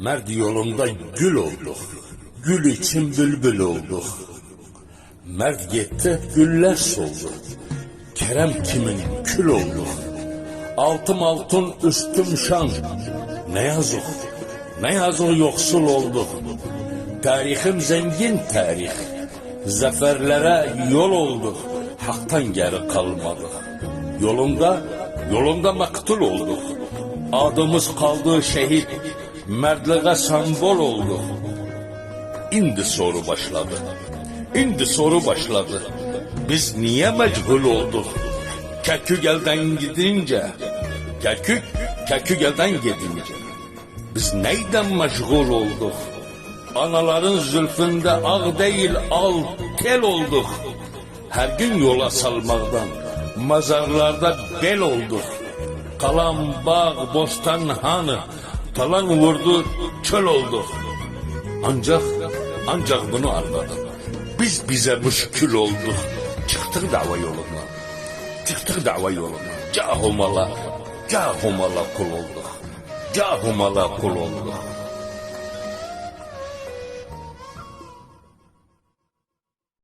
Mert yolunda gül olduk. Gül için bülbül olduk. Mert gitti, güller soldu. Kerem kimin kül olduk. Altım altın üstüm şan. Ne yazık, ne yazık yoksul olduk. Tarihim zengin tarih. Zaferlere yol olduk. Haktan geri kalmadık. Yolunda, yolunda maktul olduk. Adımız kaldı şehit. Mertliğe sembol olduk. İndi soru başladı. İndi soru başladı. Biz niye mecbur olduk? Kekügel'den gidince, Kekük, Kekügel'den gidince. Biz neyden meşgul olduk? Anaların zülfünde ağ değil al tel olduk. Her gün yola salmaktan, mazarlarda bel olduk. Kalan bağ, bostan hanı, talan vurdu, çöl olduk. Ancak, ancak bunu anladım. Biz bize müşkül olduk. Çıktık dava yoluna. Çıktık dava yoluna. Cahumala, cahumala kul olduk. Cahumala kul olduk.